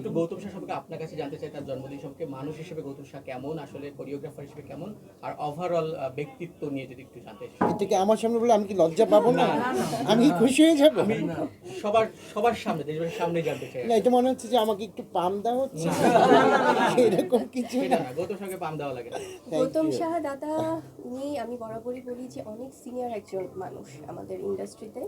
একটু গৌতম শাহ সম্পর্কে আপনার কাছে জানতে চাই তার জন্মদিন সম্পর্কে মানুষ হিসেবে গৌতম শাহ কেমন আসলে কোরিওগ্রাফার হিসেবে কেমন আর ওভারঅল ব্যক্তিত্ব নিয়ে যদি একটু জানতে চাই। এটা কি আমার সামনে বলে আমি কি লজ্জা পাবো না? আমি কি খুশি হয়ে যাব? সবার সবার সামনে দেশবাসীর সামনে জানতে চাই। না এটা মনে হচ্ছে যে আমাকে একটু পাম দেওয়া হচ্ছে। এরকম কিছু না। গৌতম শাহকে পাম দেওয়া লাগে না। গৌতম. সাহা দাদা উনি আমি বরাবরই বলি যে অনেক সিনিয়র একজন মানুষ আমাদের ইন্ডাস্ট্রিতে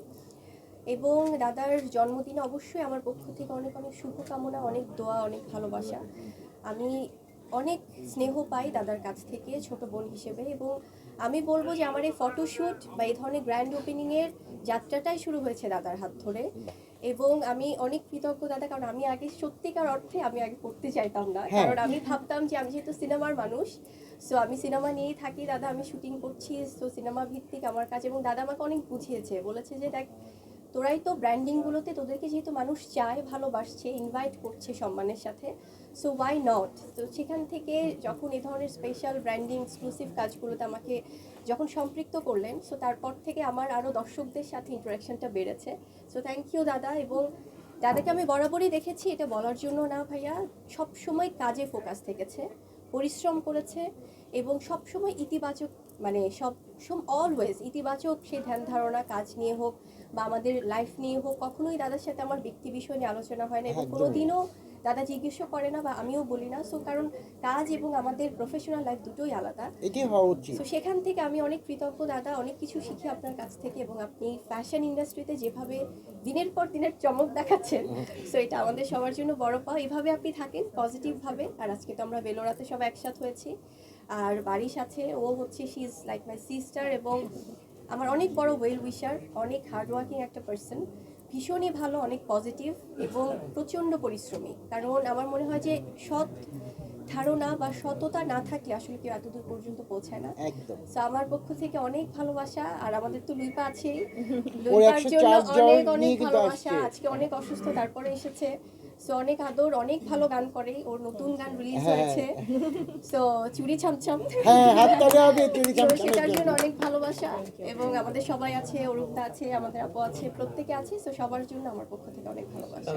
এবং দাদার জন্মদিনে অবশ্যই আমার পক্ষ থেকে অনেক অনেক শুভকামনা অনেক দোয়া অনেক ভালোবাসা। আমি অনেক স্নেহ পাই দাদার কাছ থেকে ছোট বোন হিসেবে এবং আমি বলব যে আমার এই ফটোশ্যুট বা এই ধরনের গ্র্যান্ড ওপেনিংয়ের যাত্রাটাই শুরু হয়েছে দাদার হাত ধরে। এবং আমি অনেক কৃতজ্ঞ দাদা কারণ আমি আগে সত্যিকার অর্থে আমি আগে করতে চাইতাম না। হ্যাঁ। কারণ আমি ভাবতাম যে আমি যেহেতু সিনেমার মানুষ সো আমি সিনেমা নিয়েই থাকি দাদা আমি শুটিং করছি সো সিনেমা ভিত্তিক আমার কাজ এবং দাদা আমাকে অনেক বুঝিয়েছে। বলেছে যে দেখ তোরাই তো ব্র্যান্ডিংগুলোতে তোদেরকে যেহেতু মানুষ চায়, ভালোবাসছে ইনভাইট করছে সম্মানের সাথে সো ওয়াই নট তো সেখান থেকে যখন এ ধরনের স্পেশাল ব্র্যান্ডিং এক্সক্লুসিভ কাজগুলোতে আমাকে যখন সম্পৃক্ত করলেন সো তারপর থেকে আমার আরও দর্শকদের সাথে ইন্টারাকশনটা বেড়েছে। সো থ্যাংক ইউ দাদা, এবং দাদাকে আমি বরাবরই দেখেছি, এটা বলার জন্য না ভাইয়া সব সময় কাজে ফোকাস থেকেছে। পরিশ্রম করেছে এবং সবসময় ইতিবাচক মানে সব সব অলওয়েজ ইতিবাচক সেই ধ্যান ধারণা কাজ নিয়ে হোক বা আমাদের লাইফ নিয়ে হোক কখনোই দাদার সাথে আমার ব্যক্তি বিষয় নিয়ে আলোচনা হয় না এবং কোনোদিনও দাদা জিজ্ঞেসও করে না বা আমিও বলি না। সো কারণ কাজ এবং আমাদের প্রফেশনাল লাইফ দুটোই আলাদা। এটাই হওয়া উচিত। তো সেখান থেকে আমি অনেক কৃতজ্ঞ দাদা অনেক কিছু শিখি আপনার কাছ থেকে এবং আপনি ফ্যাশন ইন্ডাস্ট্রিতে যেভাবে দিনের পর দিনের চমক দেখাচ্ছেন সো এটা আমাদের সবার জন্য বড় পাওয়া। এভাবে আপনি থাকেন পজিটিভভাবে আর আজকে তো আমরা বেলোরাতে সব একসাথ হয়েছি। আর বাড়ির সাথে ও হচ্ছে she is like my sister এবং আমার অনেক বড় ওয়েল উইশার অনেক হার্ডওয়ার্কিং একটা পার্সন ভীষণই ভালো অনেক পজিটিভ এবং প্রচণ্ড পরিশ্রমী। কারণ আমার মনে হয় যে সৎ ধারণা বা সততা না থাকলে আসলে কেউ এতদূর পর্যন্ত পৌঁছায় না। একদম। তো আমার পক্ষ থেকে অনেক ভালোবাসা আর আমাদের তো লুইপা আছেই। লুইপার জন্য অনেক অনেক ভালোবাসা আজকে অনেক অসুস্থ তারপরে এসেছে। সো অনেক আদর অনেক ভালো গান করে। ওর নতুন গান রিলিজ হ্যাঁ। হয়েছে। সো চুরি ছামছাম। হ্যাঁ হবে চুরি সেটার জন্য অনেক ভালোবাসা এবং আমাদের সবাই আছে অরূপদা আছে আমাদের আপু আছে প্রত্যেকে আছে। সো সবার জন্য আমার পক্ষ থেকে অনেক ভালোবাসা।